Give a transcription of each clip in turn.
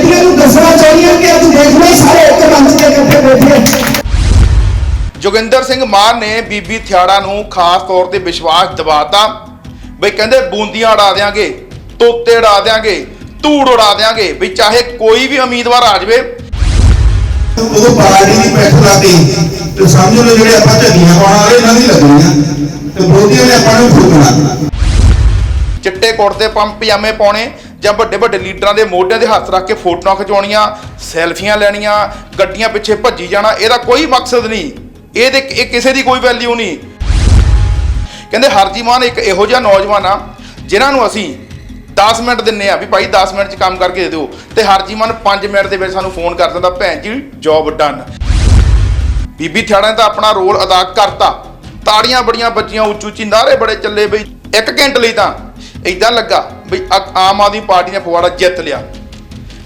ਜਥੇਬੰਦੀਆਂ ਨੂੰ ਦੱਸਣਾ ਚਾਹੁੰਦੀ ਹਾਂ ਕਿ ਅੱਜ ਦੇਖ ਲਓ ਸਾਰੇ ਇੱਕ ਮੰਚ ਤੇ ਇਕੱਠੇ ਬੈਠੇ ਜੋਗਿੰਦਰ ਸਿੰਘ ਮਾਨ ਨੇ ਬੀਬੀ ਥਿਆੜਾ ਨੂੰ ਖਾਸ ਤੌਰ ਤੇ ਵਿਸ਼ਵਾਸ ਦਿਵਾਤਾ ਬਈ ਕਹਿੰਦੇ ਬੂੰਦੀਆਂ ਉਡਾ ਦਿਆਂਗੇ ਤੋਤੇ ਉਡਾ ਦਿਆਂਗੇ ਧੂੜ ਉਡਾ ਦਿਆਂਗੇ ਵੀ ਚਾਹੇ ਕੋਈ ਵੀ ਉਮੀਦਵਾਰ ਆ ਜਾਵੇ। ਉਦੋਂ ਪਾਰਟੀ ਦੀ ਪੈਠ ਲਾਤੀ ਤੇ ਸਮਝ ਲਓ ਜਿਹੜੇ ਆਪਾਂ ਝੱਗੀਆਂ ਪਾਉਣ ਵਾਲੇ ਇਹਨਾਂ ਦੀ ਲੱਗਣੀਆਂ ਤੇ ਬੋਧੀਆਂ ਨੇ ਆਪਾਂ ਨੂੰ ਫੂਕਣਾ ਚਿੱਟੇ ਕੁੜਤੇ ਪੰਪ ਪਜਾਮੇ ਪਾਉਣੇ ਜਾਂ ਵੱਡੇ ਵੱਡੇ ਲੀਡਰਾਂ ਦੇ ਮੋਢਿਆਂ ਦੇ ਹੱਥ ਰੱਖ ਕੇ ਫੋਟੋਆਂ ਖਿਚਾਉਣੀਆਂ ਸੈਲਫੀਆਂ ਲੈਣੀਆਂ, ਗੱਡੀਆਂ ਪਿੱਛੇ ਭੱਜੀ ਜਾਣਾ, ਇਹਦਾ ਕੋਈ ਮਕਸਦ ਨਹੀਂ। ਇਹਦੇ ਇਹ ਕਿਸੇ ਦੀ ਕੋਈ ਵੈਲਿਊ ਨਹੀਂ। ਕਹਿੰਦੇ ਹਰਜੀ ਮਾਨ ਇੱਕ ਇਹੋ ਜਿਹਾ ਨੌਜਵਾਨ ਆ, ਜਿਨ੍ਹਾਂ ਨੂੰ ਅਸੀਂ 10 ਮਿੰਟ ਦਿੰਨੇ ਆ ਵੀ ਭਾਈ 10 ਮਿੰਟ ਚ ਕੰਮ ਕਰਕੇ ਦੇ ਦਿਓ। ਤੇ ਹਰਜੀ ਮਾਨ 5 ਮਿੰਟ ਦੇ ਵਿੱਚ ਸਾਨੂੰ ਫੋਨ ਕਰ ਦਿੰਦਾ, ਭੈਣ ਜੀ ਜੌਬ ਡਨ ਬੀਬੀ ਥਿਆੜਾ ਨੇ ਤਾਂ ਆਪਣਾ ਰੋਲ ਅਦਾ ਕਰਤਾ। ਤਾੜੀਆਂ ਬੜੀਆਂ ਬੱਜੀਆਂ ਉੱਚੀ ਉੱਚੀ ਨਾਰੇ ਬੜੇ ਚੱਲੇ ਬਈ। ਇੱਕ ਘੰਟੇ ਲਈ ਤਾਂ ਇਦਾਂ ਲੱਗਾ। ਵੀ ਆ- ਆਮ ਆਦਮੀ ਪਾਰਟੀ ਨੇ ਫਗਵਾੜਾ ਜਿੱਤ ਲਿਆ।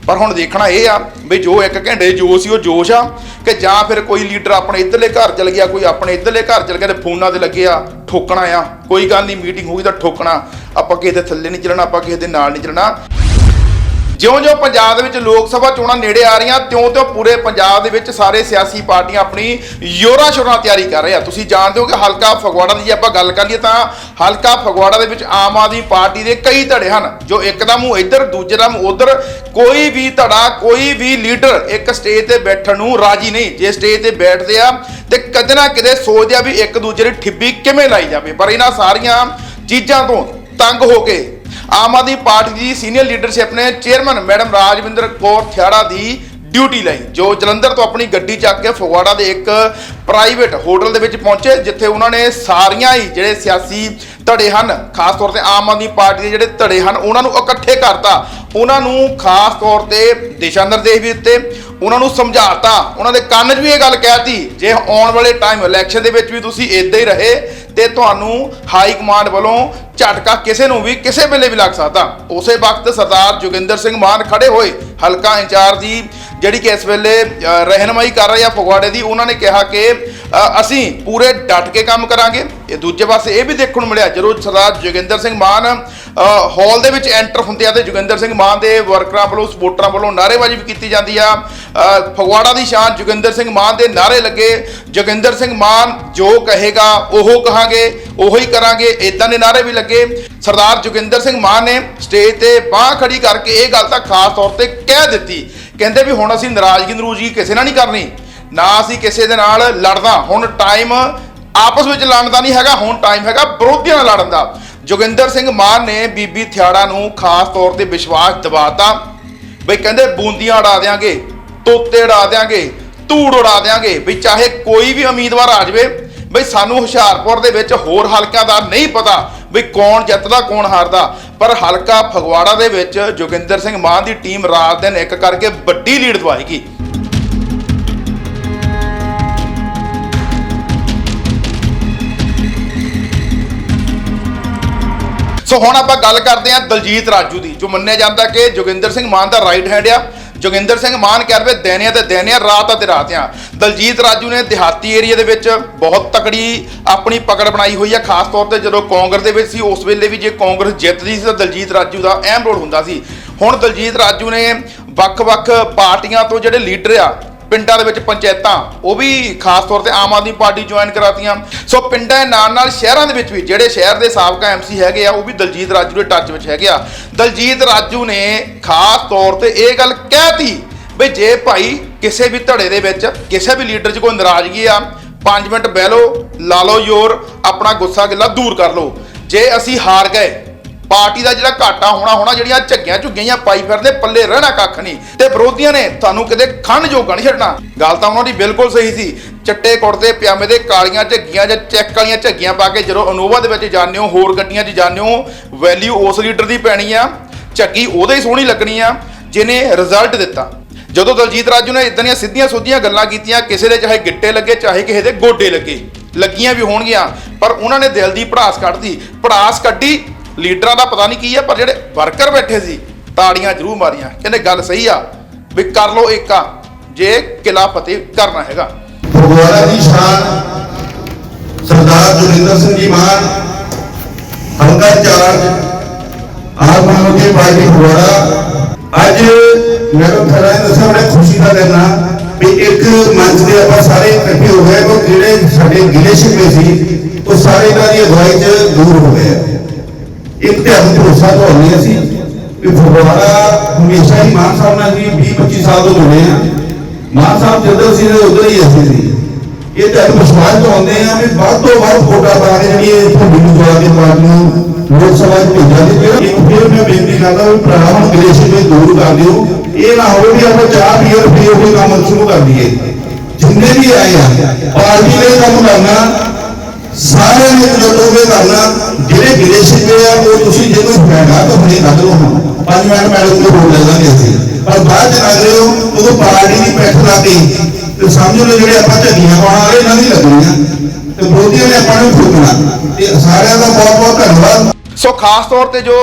ਪਰ ਹੁਣ ਦੇਖਣਾ ਇਹ ਆ ਵੀ ਜੋ ਇੱਕ ਘੰਟੇ ਦੀ ਜੋਸ਼ ਸੀ, ਉਹ ਜੋਸ਼ ਆ ਕਿ ਜਾਂ ਫਿਰ ਕੋਈ ਲੀਡਰ ਆਪਣੇ ਇੱਧਰਲੇ ਘਰ ਚਲ ਗਿਆ, ਕੋਈ ਆਪਣੇ ਇੱਧਰਲੇ ਘਰ ਚਲ ਗਿਆ ਤੇ ਫੋਨਾਂ ਤੇ ਲੱਗੇ ਆ ਠੋਕਣਾ ਆ। ਕੋਈ ਗੱਲ ਨਹੀਂ, ਮੀਟਿੰਗ ਹੋਈ ਤਾਂ ਠੋਕਣਾ। ਆਪਾਂ ਕਿਸੇ ਦੇ ਥੱਲੇ ਨਹੀਂ ਚੱਲਣਾ, ਆਪਾਂ ਕਿਸੇ ਦੇ ਨਾਲ ਨਹੀਂ ਚੱਲਣਾ। ਜਿਉਂ-ਜਿਉਂ ਪੰਜਾਬ ਦੇ ਵਿੱਚ ਲੋਕ ਸਭਾ ਚੋਣਾਂ ਨੇੜੇ ਆ ਰਹੀਆਂ ਤਿਉਂ-ਤਿਉਂ ਪੂਰੇ ਪੰਜਾਬ ਦੇ ਵਿੱਚ ਸਾਰੇ ਸਿਆਸੀ ਪਾਰਟੀਆਂ ਆਪਣੀ ਯੋਰਾ ਸ਼ੋਰਾਂ ਤਿਆਰੀ ਕਰ ਰਹੇ ਆ ਤੁਸੀਂ ਜਾਣਦੇ ਹੋ ਕਿ ਹਲਕਾ ਫਗਵਾੜਾ ਦੀ ਜੇ ਆਪਾਂ ਗੱਲ ਕਰੀਏ ਤਾਂ ਹਲਕਾ ਫਗਵਾੜਾ ਦੇ ਵਿੱਚ ਆਮ ਆਦਮੀ ਪਾਰਟੀ ਦੇ ਕਈ ਧੜੇ ਹਨ, ਜੋ ਇੱਕ ਦਾ ਮੂੰਹ ਇੱਧਰ ਦੂਜੇ ਦਾ ਮੂੰਹ ਉੱਧਰ ਕੋਈ ਵੀ ਧੜਾ, ਕੋਈ ਵੀ ਲੀਡਰ ਇੱਕ ਸਟੇਜ ਤੇ ਬੈਠਣ ਨੂੰ ਰਾਜੀ ਨਹੀਂ। ਜੇ ਸਟੇਜ ਤੇ ਬੈਠਦੇ ਆ ਤੇ ਕਦੇ ਨਾ ਕਿਤੇ ਸੋਚਦੇ ਆ ਵੀ ਇੱਕ ਦੂਜੇ ਦੀ ਠਿੱਬੀ ਕਿਵੇਂ ਲਾਈ ਜਾਵੇ। ਪਰ ਇਹਨਾਂ ਸਾਰੀਆਂ ਚੀਜ਼ਾਂ ਤੋਂ ਤੰਗ ਹੋ ਕੇ ਆਮ ਆਦਮੀ ਪਾਰਟੀ ਦੀ ਸੀਨੀਅਰ ਲੀਡਰਸ਼ਿਪ ਨੇ ਚੇਅਰਮੈਨ ਮੈਡਮ ਰਾਜਵਿੰਦਰ ਕੌਰ ਥਿਆੜਾ ਦੀ ਡਿਊਟੀ ਲਈ, ਜੋ ਜਲੰਧਰ ਤੋਂ ਆਪਣੀ ਗੱਡੀ ਚੱਕ ਕੇ ਫਗਵਾੜਾ ਦੇ ਇੱਕ ਪ੍ਰਾਈਵੇਟ ਹੋਟਲ ਦੇ ਵਿੱਚ ਪਹੁੰਚੇ, ਜਿੱਥੇ ਉਹਨਾਂ ਨੇ ਸਾਰੀਆਂ ਹੀ ਜਿਹੜੇ ਸਿਆਸੀ ਧੜੇ ਹਨ, ਖਾਸ ਤੌਰ ਤੇ ਆਮ ਆਦਮੀ ਪਾਰਟੀ ਦੇ ਜਿਹੜੇ ਧੜੇ ਹਨ, ਉਹਨਾਂ ਨੂੰ ਇਕੱਠੇ ਕਰਤਾ। ਉਹਨਾਂ ਨੂੰ ਖਾਸ ਤੌਰ ਤੇ ਦਿਸ਼ਾ ਨਿਰਦੇਸ਼ ਵੀ ਦਿੱਤੇ, ਉਹਨਾਂ ਨੂੰ ਸਮਝਾਤਾ। ਉਹਨਾਂ ਦੇ ਕੰਨ 'ਚ ਵੀ ਇਹ ਗੱਲ ਕਹਿਤੀ ਜੇ ਆਉਣ ਵਾਲੇ ਟਾਈਮ ਇਲੈਕਸ਼ਨ ਦੇ ਵਿੱਚ ਵੀ ਤੁਸੀਂ ਇਦਾਂ ਹੀ ਰਹੇ ਤੇ ਤੁਹਾਨੂੰ ਹਾਈ ਕਮਾਂਡ ਵੱਲੋਂ ਝਟਕਾ ਕਿਸੇ ਨੂੰ ਵੀ ਕਿਸੇ ਵੇਲੇ ਵੀ ਲੱਗ ਸਕਦਾ। ਉਸੇ ਵਕਤ ਸਰਦਾਰ ਜੋਗਿੰਦਰ ਸਿੰਘ ਮਾਨ ਖੜੇ ਹੋਏ। ਹਲਕਾ ਇੰਚਾਰਜ ਦੀ ਜਿਹੜੀ ਕਿ ਇਸ ਵੇਲੇ ਅ, ਰਹਿਨਮਾਈ ਕਰ ਰਹੇ ਆ ਫਗਵਾੜੇ ਦੀ ਉਹਨਾਂ ਨੇ ਕਿਹਾ ਕਿ ਅਸੀਂ ਪੂਰੇ ਡਟ ਕੇ ਕੰਮ ਕਰਾਂਗੇ। ਇਹ ਦੂਜੇ ਪਾਸੇ ਇਹ ਵੀ ਦੇਖਣ ਨੂੰ ਮਿਲਿਆ, ਜਦੋਂ ਸਰਦਾਰ ਜੋਗਿੰਦਰ ਸਿੰਘ ਮਾਨ ਹਾਲ ਦੇ ਵਿੱਚ ਐਂਟਰ ਹੁੰਦੇ ਆ ਤੇ ਜੋਗਿੰਦਰ ਸਿੰਘ ਮਾਨ ਦੇ ਵਰਕਰਾਂ ਵੱਲੋਂ ਸਪੋਰਟਰਾਂ ਵੱਲੋਂ ਨਾਅਰੇਬਾਜ਼ੀ ਵੀ ਕੀਤੀ ਜਾਂਦੀ ਆ। ਫਗਵਾੜਾ ਦੀ ਸ਼ਾਨ ਜੋਗਿੰਦਰ ਸਿੰਘ ਮਾਨ ਦੇ ਨਾਅਰੇ ਲੱਗੇ। ਜੋਗਿੰਦਰ ਸਿੰਘ ਮਾਨ ਜੋ ਕਹੇਗਾ, ਉਹ ਕਹਾਂਗੇ, ਉਹੋ ਹੀ ਕਰਾਂਗੇ ਇਦਾਂ ਦੇ ਨਾਅਰੇ ਵੀ ਲੱਗੇ। ਸਰਦਾਰ ਜੋਗਿੰਦਰ ਸਿੰਘ ਮਾਨ ਨੇ ਸਟੇਜ ਤੇ ਬਾਹ ਖੜੀ ਕਰਕੇ ਇਹ ਗੱਲ ਤਾਂ ਖਾਸ ਤੌਰ ਤੇ ਕਹਿ ਦਿੱਤੀ। ਕਹਿੰਦੇ ਵੀ ਹੁਣ ਅਸੀਂ ਨਾਰਾਜ਼ਗੀ ਨਰੂਜ਼ਗੀ ਕਿਸੇ ਨਾਲ ਨਹੀਂ ਕਰਨੀ। ਨਾ ਅਸੀਂ ਕਿਸੇ ਦੇ ਨਾਲ ਲੜਨਾ। ਹੁਣ ਟਾਈਮ ਆਪਸ ਵਿੱਚ ਲੜਨ ਦਾ ਨਹੀਂ ਹੈਗਾ, ਹੁਣ ਟਾਈਮ ਹੈਗਾ ਵਿਰੋਧੀਆਂ ਨਾਲ ਲੜਨ ਦਾ। ਜੋਗਿੰਦਰ ਸਿੰਘ ਮਾਨ ਨੇ ਬੀਬੀ ਥਿਆੜਾ ਨੂੰ ਖਾਸ ਤੌਰ ਤੇ ਵਿਸ਼ਵਾਸ ਦਿਵਾਤਾ ਬਈ ਕਹਿੰਦੇ ਬੂੰਦੀਆਂ ਉਡਾ ਦਿਆਂਗੇ, ਤੋਤੇ ਉਡਾ ਦਿਆਂਗੇ, ਧੂੜ ਉਡਾ ਦਿਆਂਗੇ ਵੀ ਚਾਹੇ ਕੋਈ ਵੀ ਉਮੀਦਵਾਰ ਆ ਜਾਵੇ, ਬਈ ਸਾਨੂੰ ਹੁਸ਼ਿਆਰਪੁਰ ਦੇ ਵਿੱਚ ਹੋਰ ਹਲਕਿਆਂ ਦਾ ਨਹੀਂ ਪਤਾ ਵੀ ਕੌਣ ਜਿੱਤਦਾ, ਕੌਣ ਹਾਰਦਾ। ਪਰ ਹਲਕਾ ਫਗਵਾੜਾ ਦੇ ਵਿੱਚ ਜੋਗਿੰਦਰ ਸਿੰਘ ਮਾਨ ਦੀ ਟੀਮ ਰਾਤ ਦਿਨ ਇੱਕ ਕਰਕੇ ਵੱਡੀ ਲੀਡ ਦਵਾਏਗੀ। ਸੋ ਹੁਣ ਆਪਾਂ ਗੱਲ ਕਰਦੇ ਹਾਂ ਦਲਜੀਤ ਰਾਜੂ ਦੀ, ਜੋ ਮੰਨਿਆ ਜਾਂਦਾ ਕਿ ਜੋਗਿੰਦਰ ਸਿੰਘ ਮਾਨ ਦਾ ਰਾਈਟ ਹੈਂਡ ਆ। ਜੋਗਿੰਦਰ ਸਿੰਘ ਮਾਨ ਕਹਿ ਰਵੇ ਦਿਨ ਆ ਤੇ ਦਿਨ ਰਾਤ ਆ ਤੇ ਰਾਤ ਆ। ਦਲਜੀਤ ਰਾਜੂ ਨੇ ਦਿਹਾਤੀ ਏਰੀਆ ਦੇ ਵਿੱਚ ਬਹੁਤ ਤਕੜੀ ਆਪਣੀ ਪਕੜ ਬਣਾਈ ਹੋਈ ਹੈ ਖਾਸ ਤੌਰ ਤੇ ਜਦੋਂ ਕਾਂਗਰਸ ਦੇ ਵਿੱਚ ਸੀ, ਉਸ ਵੇਲੇ ਵੀ ਜੇ ਕਾਂਗਰਸ ਜਿੱਤਦੀ ਸੀ, ਤਾਂ ਦਲਜੀਤ ਰਾਜੂ ਦਾ ਅਹਿਮ ਰੋਲ ਹੁੰਦਾ ਸੀ। ਹੁਣ ਦਲਜੀਤ ਰਾਜੂ ਨੇ ਵੱਖ-ਵੱਖ ਪਾਰਟੀਆਂ ਤੋਂ ਜਿਹੜੇ ਲੀਡਰ ਆ ਪਿੰਡਾਂ ਦੇ ਵਿੱਚ ਪੰਚਾਇਤਾਂ, ਉਹ ਵੀ ਖਾਸ ਤੌਰ ਤੇ ਆਮ ਆਦਮੀ ਪਾਰਟੀ ਜੁਆਇਨ ਕਰਾਤੀਆਂ। ਸੋ ਪਿੰਡਾਂ ਦੇ ਨਾਲ ਨਾਲ ਸ਼ਹਿਰਾਂ ਦੇ ਵਿੱਚ ਵੀ ਜਿਹੜੇ ਸ਼ਹਿਰ ਦੇ ਸਾਬਕਾ ਐਮਸੀ ਹੈਗੇ ਆ, ਉਹ ਵੀ ਦਲਜੀਤ ਰਾਜੂ ਦੇ ਟੱਚ ਵਿੱਚ ਹੈਗੇ ਆ। ਦਲਜੀਤ ਰਾਜੂ ਨੇ ਖਾਸ ਤੌਰ ਤੇ ਇਹ ਗੱਲ ਕਹਿਤੀ ਵੀ ਜੇ ਭਾਈ ਕਿਸੇ ਵੀ ਧੜੇ ਦੇ ਵਿੱਚ ਕਿਸੇ ਵੀ ਲੀਡਰ 'ਚ ਕੋਈ ਨਾਰਾਜ਼ਗੀ ਆ 5 ਮਿੰਟ ਬਹਿ ਲਓ, ਲਾ ਲਓ ਜ਼ੋਰ, ਆਪਣਾ ਗੁੱਸਾ ਗਿੱਲਾ ਦੂਰ ਕਰ ਲਓ। ਜੇ ਅਸੀਂ ਹਾਰ ਗਏ ਪਾਰਟੀ ਦਾ ਜਿਹੜਾ ਘਾਟਾ ਹੋਣਾ ਹੋਣਾ, ਜਿਹੜੀਆਂ ਝੱਗੀਆਂ ਝੁੱਗੀਆਂ ਪਾਈ ਫਿਰਦੇ, ਪੱਲੇ ਰਹਿਣਾ ਕੱਖ ਨਹੀਂ। ਤੇ ਵਿਰੋਧੀਆਂ ਨੇ ਤੁਹਾਨੂੰ ਕਿਤੇ ਖੰਡ ਜੋਗਾ ਨਹੀਂ ਛੱਡਣਾ। ਗੱਲ ਤਾਂ ਉਹਨਾਂ ਦੀ ਬਿਲਕੁਲ ਸਹੀ ਸੀ। ਚੱਟੇ ਕੁੜਤੇ ਪਿਆਮੇ ਦੇ ਕਾਲੀਆਂ ਝੱਗੀਆਂ ਜਾਂ ਚੈੱਕ ਵਾਲੀਆਂ ਝੱਗੀਆਂ ਪਾ ਕੇ ਜਦੋਂ ਅਨੋਵਾ ਦੇ ਵਿੱਚ ਜਾਂਦੇ ਹੋ, ਹੋਰ ਗੱਡੀਆਂ 'ਚ ਜਾਂਦੇ ਹੋ ਵੈਲਿਊ ਉਸ ਲੀਡਰ ਦੀ ਪੈਣੀ ਆ। ਝੱਗੀ ਉਹਦੇ ਹੀ ਸੋਹਣੀ ਲੱਗਣੀ ਆ, ਜਿਹਨੇ ਰਿਜ਼ਲਟ ਦਿੱਤਾ। ਜਦੋਂ ਦਲਜੀਤ ਰਾਜੂ ਨੇ ਇਦਾਂ ਦੀਆਂ ਸਿੱਧੀਆਂ ਸੋਧੀਆਂ ਗੱਲਾਂ ਕੀਤੀਆਂ, ਕਿਸੇ ਦੇ ਚਾਹੇ ਗਿੱਟੇ ਲੱਗੇ, ਚਾਹੇ ਕਿਸੇ ਦੇ ਗੋਡੇ ਲੱਗੇ, ਲੱਗੀਆਂ ਵੀ ਹੋਣਗੀਆਂ, ਪਰ ਉਹਨਾਂ ਨੇ ਦਿਲ ਦੀ ਭੜਾਸ ਕੱਢਦੀ ਭੜਾਸ ਕੱਢੀ ਲੀਡਰਾਂ ਦਾ ਪਤਾ ਨਹੀਂ ਕੀ ਆ, ਪਰ ਜਿਹੜੇ ਵਰਕਰ ਬੈਠੇ ਸੀ, ਤਾੜੀਆਂ ਜ਼ਰੂਰ ਮਾਰੀਆਂ। ਕਹਿੰਦੇ ਗੱਲ ਸਹੀ ਆ, ਵੀ ਕਰ ਲੋ ਏਕਾ ਜੇ ਕਿਲਾ ਫਤਿਹ ਕਰਨਾ ਹੈਗਾ। ਗੁਰਦੁਆਰਾ ਦੀ ਸ਼ਾਨ, ਸਰਦਾਰ ਜੋਗਿੰਦਰ ਸਿੰਘ ਜੀ ਮਾਨ ਹਲਕਾ ਚਾਰਜ ਆਪ ਆਦਮੀ ਪਾਰਟੀ ਫਗਵਾੜਾ। ਅੱਜ ਮੈਂ ਤਾਂ ਖੜਾ ਦੱਸਾਂ ਖੁਸ਼ੀ ਦਾ ਦਿਨ ਆ, ਵੀ ਇੱਕ ਮੰਚ ਤੇ ਆਪਾਂ ਸਾਰੇ ਇਕੱਠੇ ਹੋ ਗਏ, ਉਹ ਜਿਹੜੇ ਸਾਡੇ ਗਿਲੇ ਸ਼ਿਕਵੇ ਸੀ, ਉਹ ਸਾਰੇ ਇਹਨਾਂ ਦੀ ਅਗਵਾਈ 'ਚ ਦੂਰ ਹੋ ਗਏ। ਭਰੋਸਾ ਤੁਹਾਡੇ ਅਸੀਂ। ਕਿ ਫਗਵਾੜਾ ਹਮੇਸ਼ਾ ਹੀ ਮਾਨ ਸਾਹਿਬ ਨਾਲ ਜੀ 20 25 ਸਾਲ ਤੋਂ ਜੁੜੇ ਆ ਮਾਨ ਸਾਹਿਬ ਜਦੋਂ ਸੀ, ਉਦੋਂ ਹੀ ਅਸੀਂ ਸੀ। ਇਹ ਤਾਂ ਅਸੀਂ ਵਿਸ਼ਵਾਸ ਤੋਂ ਆਉਂਦੇ ਆ ਵੀ ਵੱਧ ਤੋਂ ਵੱਧ ਵੋਟਾਂ ਪਾ ਕੇ ਜਿਹੜੀ ਇਹ ਤੁਹਾਡੀ ਨੂੰ ਜਵਾ ਕੇ ਪਾਰਟੀ ਨੂੰ ਲੋਕ ਸਭਾ ਚ ਭੇਜਾਂ ਦੀ ਜਿਹੜਾ ਇੱਕ ਫਿਰ ਮੈਂ ਬੇਨਤੀ ਕਰਦਾ ਵੀ ਭਰਾ ਹੁਣ ਗਲੇਸ਼ੀ ਨੂੰ ਦੂਰ ਕਰ ਦਿਓ। ਇਹ ਨਾ ਹੋਵੇ ਵੀ ਆਪਾਂ ਚਾਹ ਪੀਓ ਤੇ ਫਿਰ ਉਹ ਕੰਮ ਸ਼ੁਰੂ ਕਰ ਦਈਏ। ਜਿੰਨੇ ਵੀ ਆਏ ਆ, ਪਾਰਟੀ ਨੇ ਕੰਮ ਕਰਨਾ। ਸਾਰਿਆਂ ਨੇ ਜਦੋਗੇ ਕਰਨਾ ਜਿਹੜੇ ਗਿਲੇ ਸ਼ਿਕਵੇ ਆ, ਉਹ ਤੁਸੀਂ ਜੇ ਕੋਈ ਤਾਂ ਹੁਣੇ ਕੱਢ ਲਓ ਪੰਜ ਮਿੰਟ ਮੈਡਮ ਕੋਲ ਹੋਰ ਲੈ ਲਾਂਗੇ ਅਸੀਂ ਪਰ ਬਾਅਦ ਚ ਲੱਗ ਰਹੇ ਹੋ, ਉਦੋਂ ਪਾਰਟੀ ਦੀ ਪੈਠ ਲਾਤੀ। ਤੇ ਸਮਝ ਲਓ ਜਿਹੜੇ ਆਪਾਂ ਝੱਗੀਆਂ ਪਾਉਣ ਵਾਲੇ, ਇਹਨਾਂ ਦੀ ਲੱਗਣੀਆਂ। ਤੇ ਵਿਰੋਧੀਆਂ ਨੇ ਆਪਾਂ ਨੂੰ ਫੂਕਣਾ ਤੇ ਸਾਰਿਆਂ ਦਾ ਬਹੁਤ ਬਹੁਤ ਧੰਨਵਾਦ। ਸੋ ਖਾਸ ਤੌਰ ਤੇ ਜੋ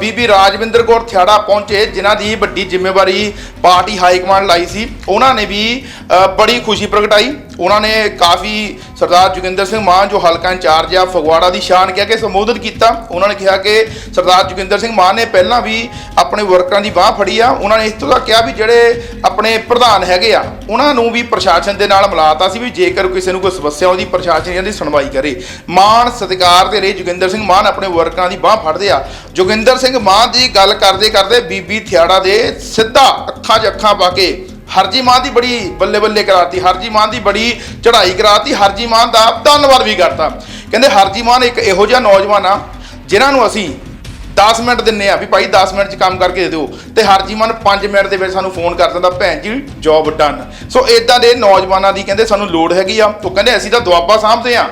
ਬੀਬੀ ਰਾਜਵਿੰਦਰ ਕੌਰ ਥਿਆੜਾ ਪਹੁੰਚੇ, ਜਿਨ੍ਹਾਂ ਦੀ ਵੱਡੀ ਜ਼ਿੰਮੇਵਾਰੀ ਪਾਰਟੀ ਹਾਈ ਕਮਾਂਡ ਲਾਈ ਸੀ, ਉਹਨਾਂ ਨੇ ਵੀ ਬੜੀ ਖੁਸ਼ੀ ਪ੍ਰਗਟਾਈ। ਉਹਨਾਂ ਨੇ ਕਾਫੀ ਸਰਦਾਰ ਜੋਗਿੰਦਰ ਸਿੰਘ ਮਾਨ, ਜੋ ਹਲਕਾ ਇੰਚਾਰਜ ਆ, ਫਗਵਾੜਾ ਦੀ ਸ਼ਾਨ ਕਹਿ ਕੇ ਸੰਬੋਧਿਤ ਕੀਤਾ। ਉਹਨਾਂ ਨੇ ਕਿਹਾ ਕਿ ਸਰਦਾਰ ਜੋਗਿੰਦਰ ਸਿੰਘ ਮਾਨ ਨੇ ਪਹਿਲਾਂ ਵੀ ਆਪਣੇ ਵਰਕਰਾਂ ਦੀ ਬਾਹ ਫੜੀ ਆ। ਉਹਨਾਂ ਨੇ ਇਸ ਤੋਂ ਤੱਕ ਕਿਹਾ ਵੀ ਜਿਹੜੇ ਆਪਣੇ ਪ੍ਰਧਾਨ ਹੈਗੇ ਆ, ਉਹਨਾਂ ਨੂੰ ਵੀ ਪ੍ਰਸ਼ਾਸਨ ਦੇ ਨਾਲ ਮਿਲਾਤਾ ਸੀ ਵੀ ਜੇਕਰ ਕਿਸੇ ਨੂੰ ਕੋਈ ਸਮੱਸਿਆ ਉਹਦੀ ਪ੍ਰਸ਼ਾਸਨ ਇਹਨਾਂ ਦੀ ਸੁਣਵਾਈ ਕਰੇ। ਮਾਨ ਸਤਿਕਾਰ ਦੇ ਲਈ ਜੋਗਿੰਦਰ ਸਿੰਘ ਮਾਨ ਆਪਣੇ ਵਰਕਰਾਂ ਦੀ ਬਾਹ ਫੜਦੇ ਆ। ਜੋਗਿੰਦਰ ਸਿੰਘ ਮਾਨ ਦੀ ਗੱਲ ਕਰਦੇ ਕਰਦੇ ਬੀਬੀ ਥਿਆੜਾ ਦੇ ਸਿੱਧਾ ਅੱਖਾਂ 'ਚ ਅੱਖਾਂ ਪਾ ਕੇ ਹਰਜੀ ਮਾਨ ਦੀ ਬੜੀ ਬੱਲੇ ਬੱਲੇ ਕਰਾਤੀ, ਹਰਜੀ ਮਾਨ ਦੀ ਬੜੀ ਚੜ੍ਹਾਈ ਕਰਾਤੀ, ਹਰਜੀ ਮਾਨ ਦਾ ਧੰਨਵਾਦ ਵੀ ਕਰਤਾ। ਕਹਿੰਦੇ ਹਰਜੀ ਮਾਨ ਇੱਕ ਇਹੋ ਜਿਹਾ ਨੌਜਵਾਨ ਆ, ਜਿਨ੍ਹਾਂ ਨੂੰ ਅਸੀਂ 10 ਮਿੰਟ ਦਿੰਨੇ ਆ ਵੀ ਭਾਈ 10 ਮਿੰਟ ਚ ਕੰਮ ਕਰਕੇ ਦੇ ਦਿਓ। ਤੇ ਹਰਜੀ ਮਾਨ 5 ਮਿੰਟ ਦੇ ਵਿੱਚ ਸਾਨੂੰ ਫੋਨ ਕਰ ਦਿੰਦਾ, ਭੈਣ ਜੀ ਜੌਬ ਡਨ ਸੋ ਇਦਾਂ ਦੇ ਨੌਜਵਾਨਾਂ ਦੀ ਕਹਿੰਦੇ ਸਾਨੂੰ ਲੋੜ ਹੈਗੀ ਆ। ਉਹ ਕਹਿੰਦੇ, ਅਸੀਂ ਤਾਂ ਦੁਆਬਾ ਸਾਂਭਦੇ ਆ,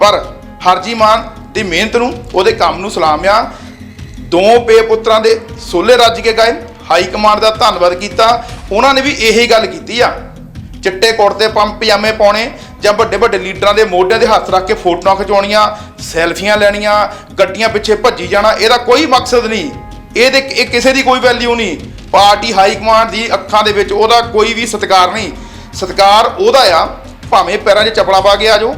ਪਰ ਹਰਜੀ ਮਾਨ ਦੀ ਮਿਹਨਤ ਨੂੰ, ਉਹਦੇ ਕੰਮ ਨੂੰ ਸਲਾਮ ਆ ਦੋ ਪੇ ਪੁੱਤਰਾਂ ਦੇ ਸੋਲੇ ਰੱਜ ਕੇ ਗਏ, ਹਾਈ ਕਮਾਂਡ ਦਾ ਧੰਨਵਾਦ ਕੀਤਾ। ਉਹਨਾਂ ਨੇ ਵੀ ਇਹੀ ਗੱਲ ਕੀਤੀ ਆ। ਚਿੱਟੇ ਕੁੜਤੇ ਪੰਪ ਪਜਾਮੇ ਪਾਉਣੇ ਜਾਂ ਵੱਡੇ ਵੱਡੇ ਲੀਡਰਾਂ ਦੇ ਮੋਢਿਆਂ ਦੇ ਹੱਥ ਰੱਖ ਕੇ ਫੋਟੋਆਂ ਖਿਚਾਉਣੀਆਂ, ਸੈਲਫੀਆਂ ਲੈਣੀਆਂ, ਗੱਡੀਆਂ ਪਿੱਛੇ ਭੱਜੀ ਜਾਣਾ, ਇਹਦਾ ਕੋਈ ਮਕਸਦ ਨਹੀਂ। ਇਹਦੇ ਇਹ ਕਿਸੇ ਦੀ ਕੋਈ ਵੈਲਿਊ ਨਹੀਂ। ਪਾਰਟੀ ਹਾਈ ਕਮਾਂਡ ਦੀ ਅੱਖਾਂ ਦੇ ਵਿੱਚ ਉਹਦਾ ਕੋਈ ਵੀ ਸਤਿਕਾਰ ਨਹੀਂ। ਸਤਿਕਾਰ ਉਹਦਾ ਆ, ਭਾਵੇਂ ਪੈਰਾਂ 'ਚ ਚੱਪਲਾਂ ਪਾ ਕੇ ਆ ਜਾਓ,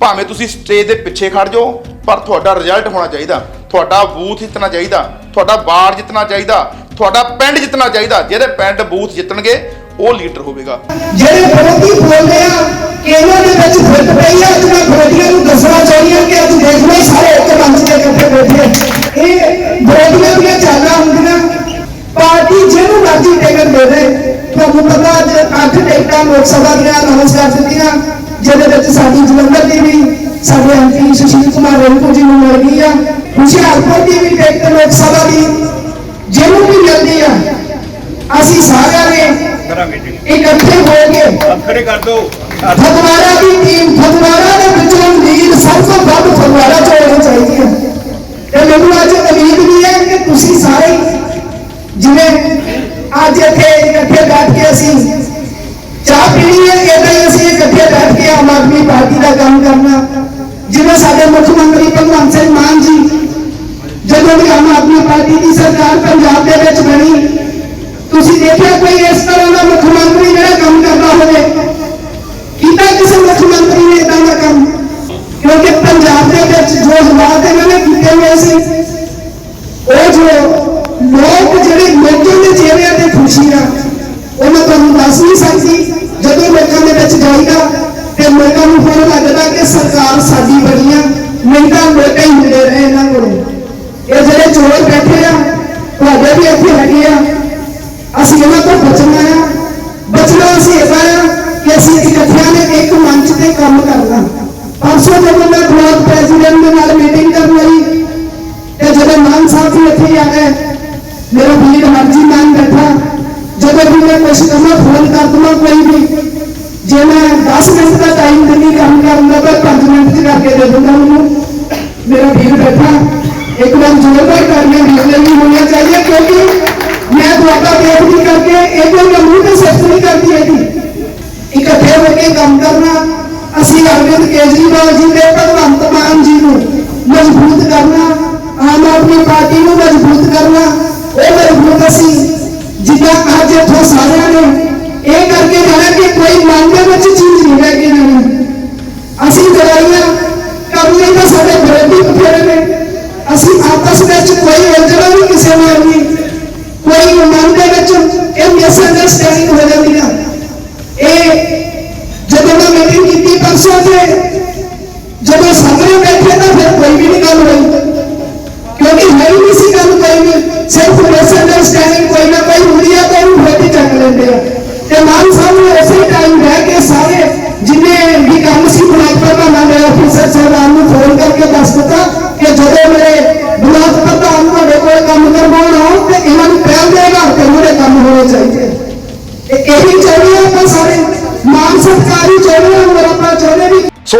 ਭਾਵੇਂ ਤੁਸੀਂ ਸਟੇਜ ਦੇ ਪਿੱਛੇ ਖੜ ਜਾਓ, ਪਰ ਤੁਹਾਡਾ ਰਿਜ਼ਲਟ ਹੋਣਾ ਚਾਹੀਦਾ। ਤੁਹਾਡਾ ਬੂਥ ਜਿੱਤਣਾ ਚਾਹੀਦਾ। ਤੁਹਾਡਾ ਵਾਰਡ ਜਿੱਤਣਾ ਚਾਹੀਦਾ। ਤੁਹਾਡਾ ਪਿੰਡ ਜਿੱਤਣਾ ਚਾਹੀਦਾ ਜਿਹਦੇ ਪਿੰਡ ਬੂਥ ਜਿੱਤਣਗੇ, ਉਹ ਲੀਡਰ ਹੋਵੇਗਾ। ਜਿਹੜੇ ਵਿਰੋਧੀ ਬੋਲਦੇ ਆ ਕਿ ਇਹਨਾਂ ਦੇ ਵਿੱਚ ਫਿੱਟ ਪਈ ਆ, ਅੱਜ ਮੈਂ ਵਿਰੋਧੀਆਂ ਨੂੰ ਦੱਸਣਾ ਚਾਹੁੰਦੀ ਹਾਂ ਕਿ ਅੱਜ ਦੇਖ ਲਓ ਸਾਰੇ ਇੱਕ ਮੰਚ ਤੇ ਇਕੱਠੇ ਬੈਠੇ ਇਹ ਵਿਰੋਧੀਆਂ ਦੀਆਂ ਚਾਲਾਂ ਹੁੰਦੀਆਂ। ਪਾਰਟੀ ਜਿਹਨੂੰ ਮਰਜ਼ੀ ਟਿਕਟ ਦੇ ਦੇ। ਤੁਹਾਨੂੰ ਪਤਾ ਅੱਜ ਅੱਠ ਟਿਕਟਾਂ ਲੋਕ ਸਭਾ ਦੀਆਂ ਅਨਾਉਂਸ ਕਰ ਦਿੱਤੀਆਂ ਜਿਹਦੇ ਵਿੱਚ ਸਾਡੀ ਜਲੰਧਰ ਦੀ ਵੀ, ਸਾਡੇ ਐਮਪੀ ਸੁਸ਼ੀਲ ਕੁਮਾਰ ਰੇਣੂ ਜੀ ਨੂੰ ਮਿਲ ਗਈ ਆ। ਹੁਸ਼ਿਆਰਪੁਰ ਦੀ ਵੀ ਟਿਕਟ ਲੋਕ ਸਭਾ ਦੀ। ਜਿਹਨੂੰ ਵੀ ਮਿਲਦੀ ਆ ਅਸੀਂ ਸਾਰਿਆਂ ਨੇ ਇਕੱਠੇ ਹੋ ਕੇ ਖੜੇ ਕਰ ਦੋ। ਫਗਵਾੜਾ ਦੀ ਟੀਮ ਫਗਵਾੜਾ ਦੇ ਵਿੱਚੋਂ ਲੀਡ ਸਭ ਤੋਂ ਵੱਧ ਫਗਵਾੜਾ ਚ ਹੋਣੀ ਚਾਹੀਦੀ ਹੈ ਤੇ ਮੈਨੂੰ ਅੱਜ ਉਮੀਦ ਵੀ ਹੈ ਕਿ ਤੁਸੀਂ ਸਾਰੇ ਜਿਵੇਂ ਅੱਜ ਇੱਥੇ ਇਕੱਠੇ ਬੈਠ ਕੇ ਅਸੀਂ ਚਾਹ ਪੀਣੀ ਹੈ ਇਦਾਂ ਹੀ ਅਸੀਂ ਇਕੱਠੇ ਬੈਠ ਕੇ ਆਮ ਆਦਮੀ ਪਾਰਟੀ ਦਾ ਕੰਮ ਕਰਨਾ। ਜਿਵੇਂ ਸਾਡੇ ਮੁੱਖ ਮੰਤਰੀ ਭਗਵੰਤ ਸਿੰਘ ਮਾਨ ਜੀ ਜਦੋਂ ਵੀ ਆਮ ਆਦਮੀ ਪਾਰਟੀ ਦੀ ਸਰਕਾਰ ਪੰਜਾਬ ਦੇ ਵਿੱਚ ਬਣੀ। ਤੁਸੀਂ ਦੇਖਿਆ ਕੋਈ ਇਸ ਤਰ੍ਹਾਂ ਜਦੋਂ ਵੀ ਮੈਂ ਕੁਛ ਕਰਨਾ ਫੋਨ ਕਰ ਦਵਾਂ ਕੋਈ ਵੀ ਜੇ ਮੈਂ 10 ਮਿੰਟ ਦਾ ਟਾਈਮ ਦਿੰਦੀ ਕੰਮ ਕਰਨ ਦਾ ਤਾਂ 5 ਮਿੰਟ ਚ ਕਰਕੇ ਦੇ ਦਿੰਦਾ ਮੈਨੂੰ ਮੇਰਾ ਵੀਰ ਬੈਠਾ ਇੱਕ ਵਾਰ ਜ਼ੋਰਦਾਰ ਕਰਨੇ ਵੀਰ ਵੀ ਹੋਣੀਆਂ ਚਾਹੀਏ ਕਿਉਂਕਿ ਮੈਂ ਤੁਹਾਡਾ ਬੇਨਤੀ ਕਰਕੇ ਇਹ ਕੋਈ ਮੈਂ ਮੂੰਹ ਤੇ ਸਿਫਤ ਨਹੀਂ ਕਰਦੀ ਹੈਗੀ ਇਕੱਠੇ ਹੋ ਕੇ ਕੰਮ ਕਰਨਾ ਅਸੀਂ ਅਰਵਿੰਦ ਕੇਜਰੀਵਾਲ ਜੀ ਤੇ ਭਗਵੰਤ ਮਾਨ ਜੀ ਨੂੰ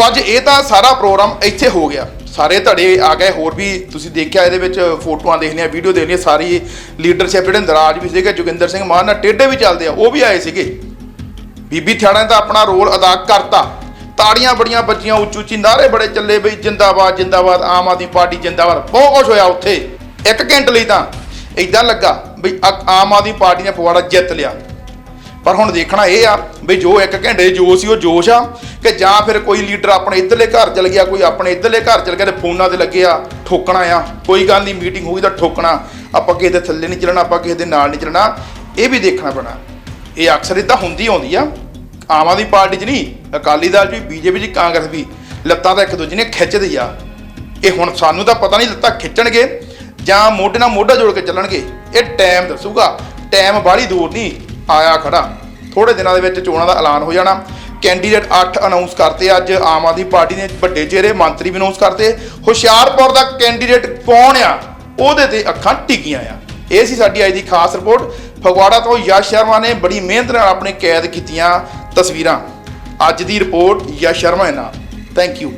ਸੋ ਅੱਜ ਇਹ ਤਾਂ ਸਾਰਾ ਪ੍ਰੋਗਰਾਮ ਇੱਥੇ ਹੋ ਗਿਆ। ਸਾਰੇ ਧੜੇ ਆ ਗਏ, ਹੋਰ ਵੀ ਤੁਸੀਂ ਦੇਖਿਆ ਇਹਦੇ ਵਿੱਚ ਫੋਟੋਆਂ ਦੇਖਣੀਆਂ, ਵੀਡੀਓ ਦੇਖਣੀਆਂ, ਸਾਰੀ ਲੀਡਰਸ਼ਿਪ ਜਿਹੜੇ ਨਰਾਜ ਵੀ ਸੀਗੇ, ਜੋਗਿੰਦਰ ਸਿੰਘ ਮਾਨ ਨਾਲ ਟੇਢੇ ਵੀ ਚੱਲਦੇ ਆ, ਉਹ ਵੀ ਆਏ ਸੀਗੇ। ਬੀਬੀ ਥਿਆੜਾ ਨੇ ਤਾਂ ਆਪਣਾ ਰੋਲ ਅਦਾ ਕਰਤਾ। ਤਾੜੀਆਂ ਬੜੀਆਂ ਬੱਜੀਆਂ ਉੱਚੀ ਉੱਚੀ ਨਾਰੇ ਬੜੇ ਚੱਲੇ ਬਈ, ਜਿੰਦਾਬਾਦ ਜਿੰਦਾਬਾਦ, ਆਮ ਆਦਮੀ ਪਾਰਟੀ ਜਿੰਦਾਬਾਦ, ਬਹੁਤ ਕੁਝ ਹੋਇਆ ਉੱਥੇ। ਇੱਕ ਘੰਟੇ ਲਈ ਤਾਂ ਇਦਾਂ ਲੱਗਾ ਬਈ ਆ- ਆਮ ਆਦਮੀ ਪਾਰਟੀ ਨੇ ਫਗਵਾੜਾ ਜਿੱਤ ਲਿਆ। ਪਰ ਹੁਣ ਦੇਖਣਾ ਇਹ ਆ ਵੀ ਜੋ ਇੱਕ ਘੰਟੇ ਦੀ ਜੋਸ਼ ਸੀ ਉਹ ਜੋਸ਼ ਆ ਕਿ ਜਾਂ ਫਿਰ ਕੋਈ ਲੀਡਰ ਆਪਣੇ ਇੱਧਰਲੇ ਘਰ ਚਲ ਗਿਆ, ਕੋਈ ਆਪਣੇ ਇੱਧਰਲੇ ਘਰ ਚਲ ਗਿਆ ਤੇ ਫੋਨਾਂ ਤੇ ਲੱਗੇ ਆ ਠੋਕਣਾ ਆ। ਕੋਈ ਗੱਲ ਨਹੀਂ ਮੀਟਿੰਗ ਹੋਈ ਤਾਂ ਠੋਕਣਾ। ਆਪਾਂ ਕਿਸੇ ਦੇ ਥੱਲੇ ਨਹੀਂ ਚੱਲਣਾ, ਆਪਾਂ ਕਿਸੇ ਦੇ ਨਾਲ ਨਹੀਂ ਚੱਲਣਾ। ਇਹ ਵੀ ਦੇਖਣਾ ਪੈਣਾ। ਇਹ ਅਕਸਰ ਇਹ ਤਾਂ ਹੁੰਦੀ ਆਉਂਦੀ ਆ। ਆਮ ਆਦਮੀ ਪਾਰਟੀ 'ਚ ਨਹੀਂ, ਅਕਾਲੀ ਦਲ 'ਚ ਵੀ, ਬੀਜੇਪੀ 'ਚ ਕਾਂਗਰਸ ਵੀ, ਲੱਤਾਂ ਤਾਂ ਇੱਕ ਦੂਜੇ ਨੇ ਖਿੱਚਦੀ ਆ। ਇਹ ਹੁਣ ਸਾਨੂੰ ਤਾਂ ਪਤਾ ਨਹੀਂ ਲੱਤਾਂ ਖਿੱਚਣਗੇ ਜਾਂ ਮੋਢੇ ਨਾਲ ਮੋਢਾ ਜੋੜ ਕੇ ਚੱਲਣਗੇ। ਇਹ ਟਾਈਮ ਦੱਸੂਗਾ। ਟਾਈਮ ਬਾਹਲੀ ਦੂਰ ਨਹੀਂ, ਆਇਆ ਖੜਾ। ਥੋੜੇ ਦਿਨਾਂ ਦੇ ਵਿੱਚ ਚੋਣਾਂ ਦਾ ਐਲਾਨ ਹੋ ਜਾਣਾ। ਕੈਂਡੀਡੇਟ 8 ਅਨਾਉਂਸ ਕਰਤੇ। ਅੱਜ ਆਮ ਆਦਮੀ ਪਾਰਟੀ ਨੇ ਵੱਡੇ ਚਿਹਰੇ ਮੰਤਰੀ ਵੀ ਅਨਾਉਂਸ ਕਰਤੇ। ਹੁਸ਼ਿਆਰਪੁਰ ਦਾ ਕੈਂਡੀਡੇਟ ਕੌਣ ਆ? ਉਹਦੇ ਤੇ ਅੱਖਾਂ ਟਿਕੀਆਂ ਆ। ਇਹ ਸੀ ਸਾਡੀ ਅੱਜ ਦੀ ਖਾਸ ਰਿਪੋਰਟ। ਫਗਵਾੜਾ ਤੋਂ ਯਸ਼ ਸ਼ਰਮਾ ਨੇ ਬੜੀ ਮਿਹਨਤ ਨਾਲ ਆਪਣੇ ਕੈਦ ਕੀਤੀਆਂ ਤਸਵੀਰਾਂ। ਅੱਜ ਦੀ ਰਿਪੋਰਟ ਯਸ਼ ਸ਼ਰਮਾ ਹੈ ਨਾਲ। Thank you